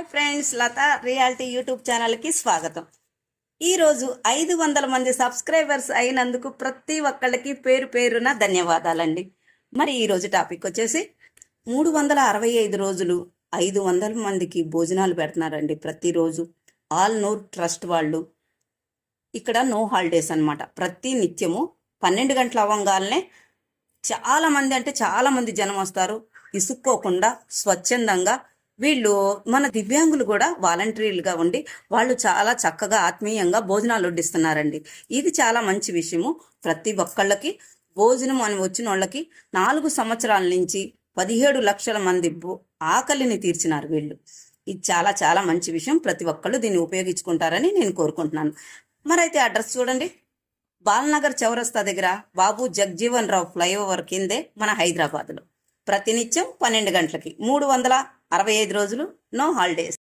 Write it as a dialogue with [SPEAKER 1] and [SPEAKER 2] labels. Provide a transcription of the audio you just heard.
[SPEAKER 1] Hi friends Latha reality YouTube ఛానల్కి స్వాగతం. ఈరోజు ఐదు వందల మంది సబ్స్క్రైబర్స్ అయినందుకు ప్రతి ఒక్కళ్ళకి పేరు పేరున ధన్యవాదాలండి. మరి ఈరోజు టాపిక్ వచ్చేసి మూడు వందల అరవై ఐదు రోజులు ఐదు వందల మందికి భోజనాలు పెడుతున్నారండి ప్రతిరోజు. ఆల్ నూర్ ట్రస్ట్ వాళ్ళు. ఇక్కడ నో హాలిడేస్ అనమాట ప్రతి నిత్యము పన్నెండు గంటల అవ్వంగానే చాలామంది అంటే చాలామంది జనం వస్తారు. ఇసుక్కోకుండా స్వచ్ఛందంగా వీళ్ళు మన దివ్యాంగులు కూడా వాలంటీర్లుగా ఉండి వాళ్ళు చాలా చక్కగా ఆత్మీయంగా భోజనాలు వడ్డిస్తున్నారండి. ఇది చాలా మంచి విషయము. ప్రతి ఒక్కళ్ళకి భోజనం అని వచ్చిన వాళ్ళకి నాలుగు సంవత్సరాల నుంచి పదిహేడు లక్షల మంది ఆకలిని తీర్చినారు వీళ్ళు. ఇది చాలా చాలా మంచి విషయం. ప్రతి ఒక్కళ్ళు దీన్ని ఉపయోగించుకుంటారని నేను కోరుకుంటున్నాను. మరైతే అడ్రస్ చూడండి. బాలనగర్ చౌరస్తా దగ్గర బాబు జగ్జీవన్ రావు ఫ్లైఓవర్ కిందే మన హైదరాబాద్లో. ప్రతినిత్యం పన్నెండు గంటలకి మూడు వందల అరవై ఐదు రోజులు నో హాలిడేస్.